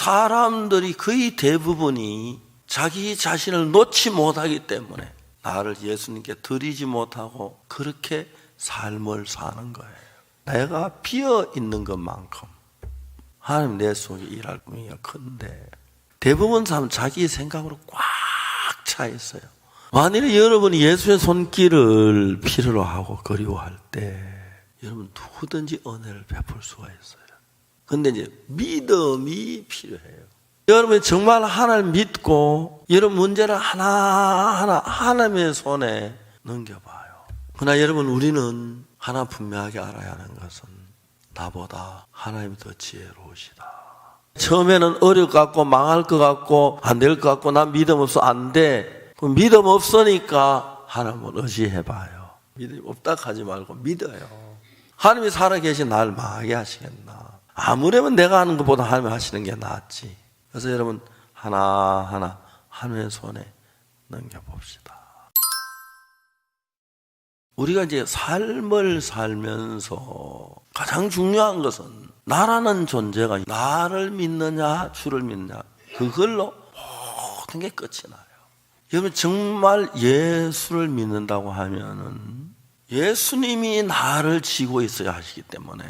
사람들이 거의 대부분이 자기 자신을 놓지 못하기 때문에 나를 예수님께 드리지 못하고 그렇게 삶을 사는 거예요. 내가 비어 있는 것만큼 하나님 내 속에 일할 의미가 큰데 대부분 사람 자기 생각으로 꽉 차 있어요. 만일에 여러분이 예수의 손길을 필요로 하고 그리워할 때 여러분 누구든지 은혜를 베풀 수가 있어요. 근데 이제 믿음이 필요해요. 여러분이 정말 하나님 믿고 여러분 문제를 하나하나 하나님의 손에 넘겨봐요. 그러나 여러분 우리는 하나 분명하게 알아야 하는 것은 나보다 하나님이 더 지혜로우시다. 처음에는 어려울 것 같고 망할 것 같고 안 될 것 같고 난 믿음 없어 안 돼. 그 믿음 없으니까 하나님을 의지해봐요. 믿음 없다 하지 말고 믿어요. 하나님이 살아계신 나를 망하게 하시겠나. 아무래면 내가 하는 것보다 하나님이 하시는 게 낫지. 그래서 여러분 하나하나 하나님의 손에 넘겨봅시다. 우리가 이제 삶을 살면서 가장 중요한 것은 나라는 존재가 나를 믿느냐 주를 믿느냐 그걸로 모든 게 끝이 나요. 여러분 정말 예수를 믿는다고 하면은 예수님이 나를 지고 있어야 하시기 때문에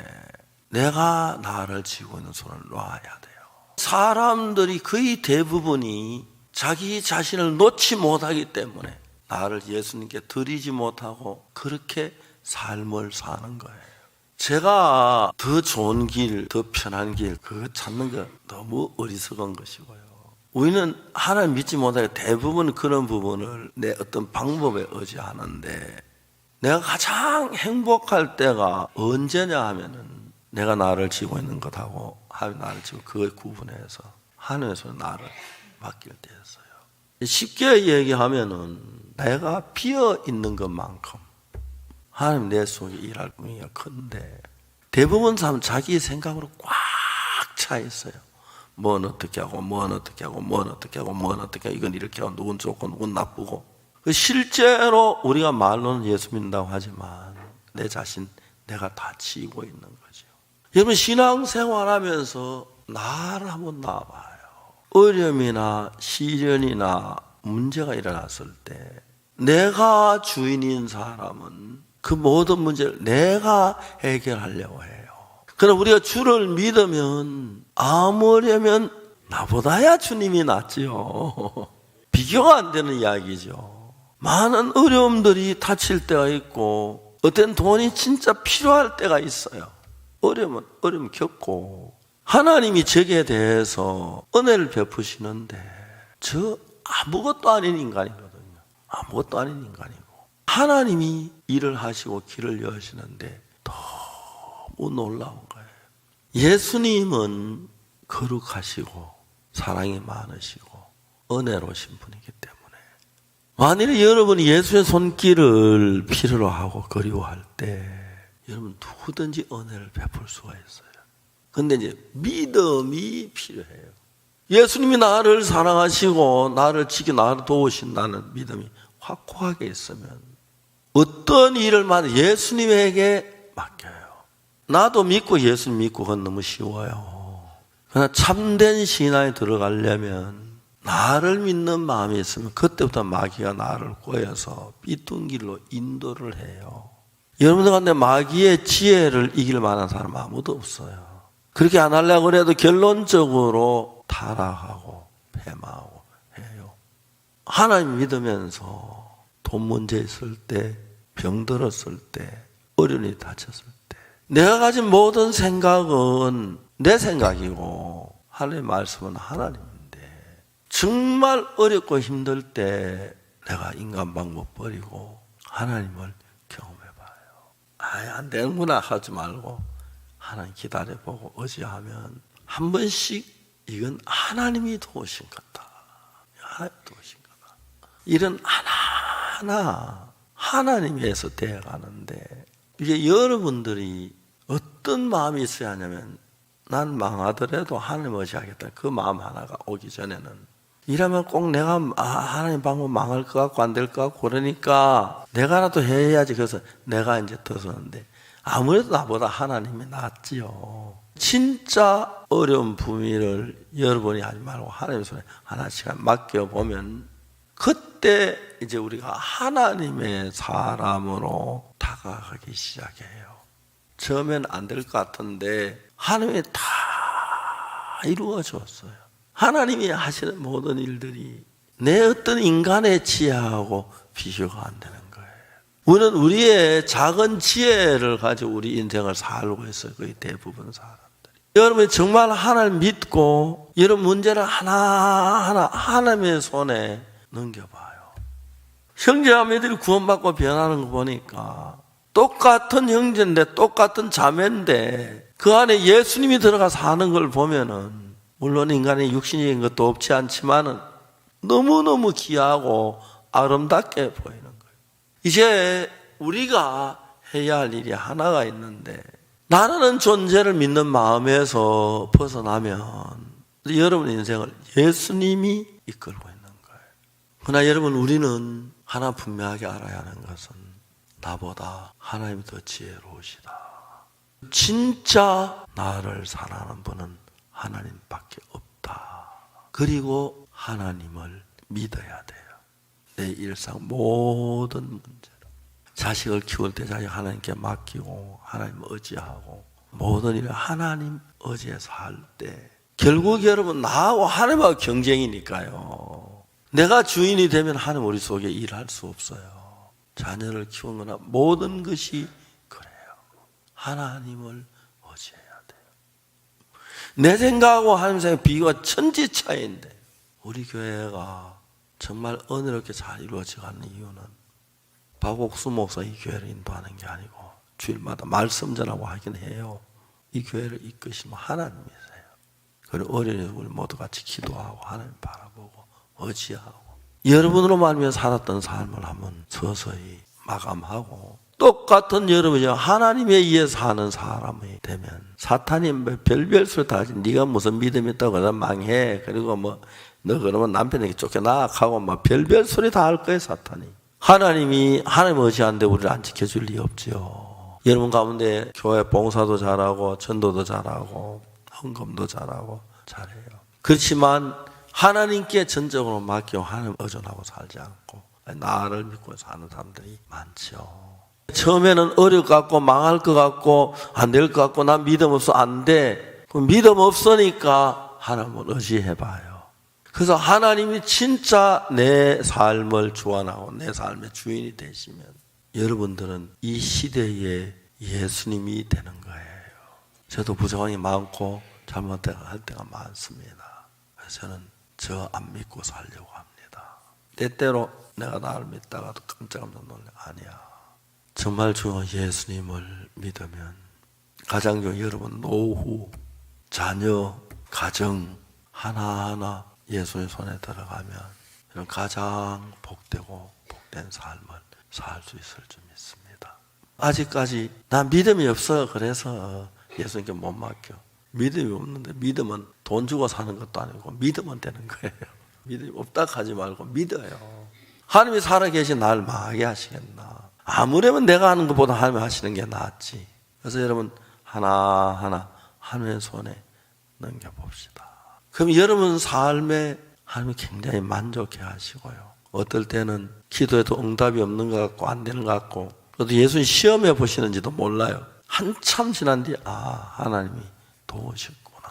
내가 나를 지고 있는 손을 놔야 돼요. 사람들이 거의 대부분이 자기 자신을 놓지 못하기 때문에 나를 예수님께 드리지 못하고 그렇게 삶을 사는 거예요. 제가 더 좋은 길, 더 편한 길, 그거 찾는 거 너무 어리석은 것이고요. 우리는 하나님 믿지 못하게 대부분 그런 부분을 내 어떤 방법에 의지하는데 내가 가장 행복할 때가 언제냐 하면은 내가 나를 지고 있는 것하고 하나님 나를 지고 그걸 구분해서 하늘에서 나를 맡길 때였어요. 쉽게 얘기하면은 내가 비어 있는 것만큼 하나님 내 속에 일할 의미가 큰데 대부분 사람 자기 생각으로 꽉 차 있어요. 뭔 어떻게 하고, 뭔 어떻게 하고, 뭔 어떻게 하고, 뭔 어떻게 하고, 이건 이렇게 하고, 누군 좋고, 누군 나쁘고. 그 실제로 우리가 말로는 예수 믿는다고 하지만 내 자신, 내가 다 지고 있는 거죠. 여러분, 신앙생활 하면서 나를 한번 놔봐요. 어려움이나 시련이나 문제가 일어났을 때 내가 주인인 사람은 그 모든 문제를 내가 해결하려고 해요. 그러나 우리가 주를 믿으면 아무려면 나보다야 주님이 낫지요. 비교가 안 되는 이야기죠. 많은 어려움들이 닥칠 때가 있고 어떤 돈이 진짜 필요할 때가 있어요. 어려움은 어려움 겪고 하나님이 저에 대해서 은혜를 베푸시는데 저 아무것도 아닌 인간이거든요. 아무것도 아닌 인간이고 하나님이 일을 하시고 길을 여시는데 너무 놀라운 거예요. 예수님은 거룩하시고 사랑이 많으시고 은혜로우신 분이기 때문에 만일 여러분이 예수의 손길을 필요로 하고 그리워할 때 여러분 누구든지 은혜를 베풀 수가 있어요. 근데 이제 믿음이 필요해요. 예수님이 나를 사랑하시고 나를 지키 나를 도우신다는 믿음이 확고하게 있으면 어떤 일을 만 예수님에게 맡겨요. 나도 믿고 예수님 믿고 그건 너무 쉬워요. 그러나 참된 신앙에 들어가려면 나를 믿는 마음이 있으면 그때부터 마귀가 나를 꼬여서 삐뚤 길로 인도를 해요. 여러분들 가운데 마귀의 지혜를 이길 만한 사람 아무도 없어요. 그렇게 안 하려고 그래도 결론적으로 타락하고 패망하고 해요. 하나님 믿으면서 돈 문제 있을 때, 병 들었을 때, 어려움이 다쳤을 때, 내가 가진 모든 생각은 내 생각이고, 하나님의 말씀은 하나님인데, 정말 어렵고 힘들 때 내가 인간 방법 버리고 하나님을. 아, 안 되는구나 하지 말고, 하나님 기다려보고 의지하면 한 번씩 이건 하나님이 도우신 거다. 하나님 도우신 거다. 이런 하나하나 하나님에서 되어가는데 이제 여러분들이 어떤 마음이 있어야 하냐면 난 망하더라도 하나님 의지하겠다. 그 마음 하나가 오기 전에는 이러면 꼭 내가 아, 하나님 방법 망할 것 같고 안 될 것 같고 그러니까 내가라도 해야지. 그래서 내가 이제 들었는데 아무래도 나보다 하나님이 낫지요. 진짜 어려운 부미를 여러분이 하지 말고 하나님 손에 하나씩 맡겨 보면 그때 이제 우리가 하나님의 사람으로 다가가기 시작해요. 처음엔 안 될 것 같은데 하나님이 다 이루어졌어요. 하나님이 하시는 모든 일들이 내 어떤 인간의 지혜하고 비교가 안 되는 거예요. 우리는 우리의 작은 지혜를 가지고 우리 인생을 살고 있어요. 거의 대부분 사람들이. 여러분이 정말 하나님을 믿고 여러분 문제를 하나하나 하나님의 손에 넘겨봐요. 형제자매들이 구원받고 변하는 거 보니까 똑같은 형제인데 똑같은 자매인데 그 안에 예수님이 들어가 사는 걸 보면은 물론 인간의 육신적인 것도 없지 않지만은 너무너무 귀하고 아름답게 보이는 거예요. 이제 우리가 해야 할 일이 하나가 있는데 나라는 존재를 믿는 마음에서 벗어나면 여러분 인생을 예수님이 이끌고 있는 거예요. 그러나 여러분 우리는 하나 분명하게 알아야 하는 것은 나보다 하나님이 더 지혜로우시다. 진짜 나를 사랑하는 분은 하나님밖에 없다. 그리고 하나님을 믿어야 돼요. 내 일상 모든 문제를. 자식을 키울 때 자식 하나님께 맡기고 하나님 의지하고 모든 일을 하나님 의지해서 할 때 결국 여러분 나하고 하나님하고 경쟁이니까요. 내가 주인이 되면 하나님 우리 속에 일할 수 없어요. 자녀를 키우거나 모든 것이 그래요. 하나님을 의지해야 돼요. 내 생각하고 하나님 생각 비교가 천지 차이인데 우리 교회가 정말 은혜롭게 잘 이루어져 가는 이유는 박옥수 목사 이 교회를 인도하는 게 아니고 주일마다 말씀 전하고 하긴 해요. 이 교회를 이끄시면 하나님이세요. 그리고 어린이 우리 모두 같이 기도하고 하나님 바라보고 의지하고 여러분으로 말미암아 살았던 삶을 한번 서서히 마감하고 똑같은 여러분이 하나님에 의해 사는 사람이 되면 사탄이 뭐 별별 소리 다 하지. 네가 무슨 믿음이 있다고 나 망해. 그리고 뭐 너 그러면 남편에게 쫓겨나 하고 막 별별 소리 다 할 거예요 사탄이. 하나님이 하나님 의지하는데 우리를 안 지켜줄 리 없지요. 여러분 가운데 교회 봉사도 잘하고 전도도 잘하고 헌금도 잘하고 잘해요. 그렇지만 하나님께 전적으로 맡겨 하나님 의존하고 살지 않고 나를 믿고 사는 사람들이 많죠. 처음에는 어려울 것 같고 망할 것 같고 안 될 것 같고 난 믿음 없어 안 돼. 그 믿음 없으니까 하나님을 의지해봐요. 그래서 하나님이 진짜 내 삶을 주관하고 내 삶의 주인이 되시면 여러분들은 이 시대에 예수님이 되는 거예요. 저도 부정이 많고 잘못할 때가 많습니다. 그래서 저는 저 안 믿고 살려고 합니다. 때때로 내가 나를 믿다가도 깜짝깜짝 놀래. 아니야. 정말 주 예수님을 믿으면 가장 중 여러분 노후, 자녀, 가정 하나하나 예수의 손에 들어가면 이런 가장 복되고 복된 삶을 살 수 있을 줄 믿습니다. 아직까지 나 믿음이 없어 그래서 예수님께 못 맡겨. 믿음이 없는데 믿음은 돈 주고 사는 것도 아니고 믿으면 되는 거예요. 믿음이 없다 하지 말고 믿어요. 하나님이 살아계신 나를 망하게 하시겠나. 아무래면 내가 하는 것보다 하나님이 하시는 게 낫지. 그래서 여러분 하나하나 하나님의 손에 넘겨봅시다. 그럼 여러분 삶에 하나님이 굉장히 만족해 하시고요. 어떨 때는 기도해도 응답이 없는 것 같고 안 되는 것 같고 그래도 예수님 시험해 보시는지도 몰라요. 한참 지난 뒤에 아 하나님이 도우셨구나.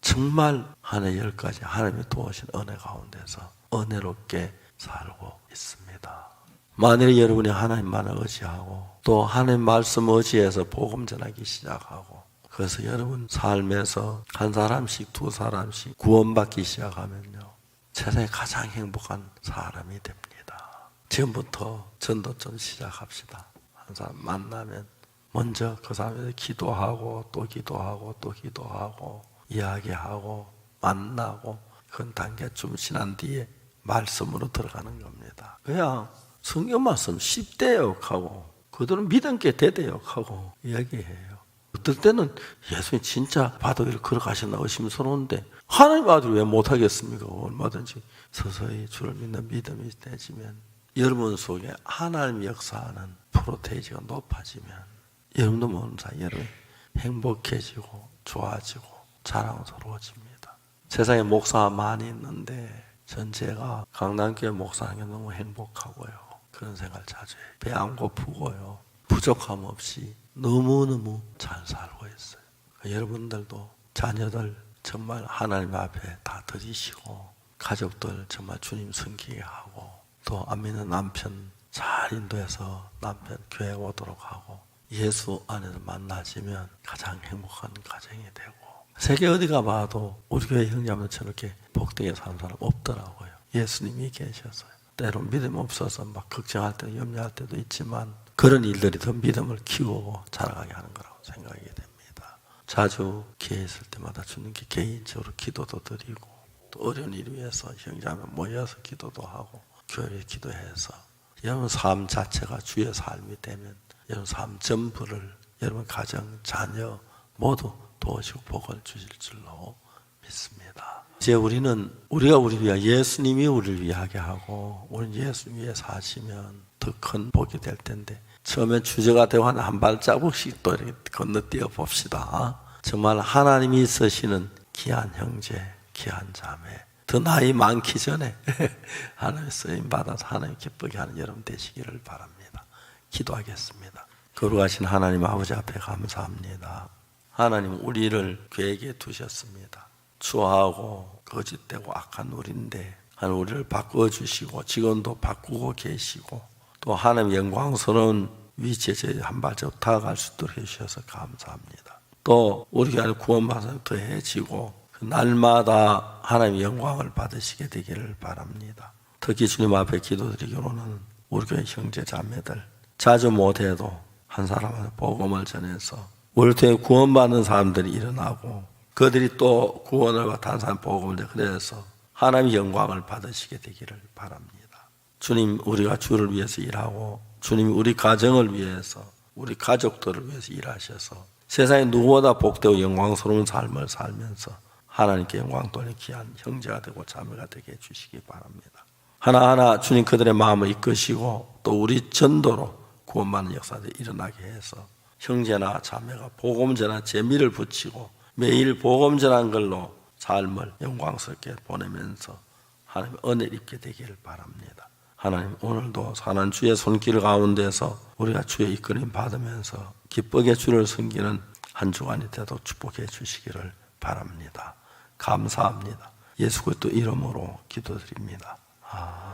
정말 하나의 열 가지 하나님이 도우신 은혜 가운데서 은혜롭게 살고 있습니다. 만일 여러분이 하나님만을 의지하고 또 하나님 말씀 의지해서 복음 전하기 시작하고 그래서 여러분 삶에서 한 사람씩 두 사람씩 구원받기 시작하면요 세상에 가장 행복한 사람이 됩니다. 지금부터 전도 좀 시작합시다. 한 사람 만나면 먼저 그 사람에 기도하고 또 기도하고 또 기도하고 이야기하고 만나고 그 단계 좀 지난 뒤에 말씀으로 들어가는 겁니다. 그냥 성경 말씀 10대 역하고 그들은 믿음 게 대대 역하고 이야기해요. 어떨 때는 예수님 진짜 바다위를 걸어가셨나 의심스러운데 하나님 아들 왜 못하겠습니까? 얼마든지 서서히 주를 믿는 믿음이 되지면 여러분 속에 하나님 역사하는 프로테이지가 높아지면 여러분도 모르는 사이 여러분 행복해지고 좋아지고 자랑스러워집니다. 세상에 목사 많이 있는데 전 제가 강남교회 목사하는 게 너무 행복하고요. 그런 생각 자주 해요. 배 안 고프고요. 부족함 없이 너무너무 잘 살고 있어요. 여러분들도 자녀들 정말 하나님 앞에 다 드리시고 가족들 정말 주님 섬기게 하고 또 안 믿는 남편 잘 인도해서 남편 교회 오도록 하고 예수 안에서 만나지면 가장 행복한 가정이 되고 세계 어디 가 봐도 우리 교회 형제들 저렇게 복되게 사는 사람 없더라고요. 예수님이 계셔서요. 때로 믿음 없어서 막 걱정할 때도 염려할 때도 있지만 그런 일들이 더 믿음을 키우고 자라가게 하는 거라고 생각이 됩니다. 자주 기회 있을 때마다 주님께 개인적으로 기도도 드리고 또 어려운 일 위해서 형제하면 모여서 기도도 하고 교회에 기도해서 여러분 삶 자체가 주의 삶이 되면 여러분 삶 전부를 여러분 가정, 자녀 모두 도우시고 복을 주실 줄로 믿습니다. 이제 우리는 우리가 우리 위하 예수님이 우리를 위하게 하고 우리는 예수님 위해 사시면 더 큰 복이 될 텐데 처음에 주제가 되고 한, 한 발자국씩 또 이렇게 건너뛰어 봅시다. 정말 하나님이 쓰시는 귀한 형제, 귀한 자매 더 나이 많기 전에 하나님 쓰임 받아서 하나님 기쁘게 하는 여러분 되시기를 바랍니다. 기도하겠습니다. 거룩하신 하나님 아버지 앞에 감사합니다. 하나님 우리를 계획에 두셨습니다. 추하고 거짓되고 악한 우리인데 하나님 우리를 바꾸어 주시고 지금도 바꾸고 계시고 또 하나님 영광스러운 위치에 한 발자국 다가갈 수 있도록 해주셔서 감사합니다. 또 우리가 구원받아 더해지고 그 날마다 하나님 영광을 받으시게 되기를 바랍니다. 특히 주님 앞에 기도드리기로는 우리 교회 형제 자매들 자주 못해도 한 사람한테 복음을 전해서 교회 구원받는 사람들이 일어나고 그들이 또 구원을 받아 한 사람 복음을 그래서 하나님의 영광을 받으시게 되기를 바랍니다. 주님 우리가 주를 위해서 일하고 주님 우리 가정을 위해서 우리 가족들을 위해서 일하셔서 세상에 누구보다 복되고 영광스러운 삶을 살면서 하나님께 영광 돌리는 귀한 형제가 되고 자매가 되게 해주시기 바랍니다. 하나하나 주님 그들의 마음을 이끄시고 또 우리 전도로 구원받는 역사들이 일어나게 해서 형제나 자매가 복음 전한 재미를 붙이고 매일 복음 전한 걸로 삶을 영광스럽게 보내면서 하나님 은혜를 입게 되기를 바랍니다. 하나님 오늘도 사는 주의 손길 가운데서 우리가 주의 이끌림 받으면서 기쁘게 주를 섬기는 한 주간이 되도 축복해 주시기를 바랍니다. 감사합니다. 예수 그리스도 이름으로 기도드립니다. 아.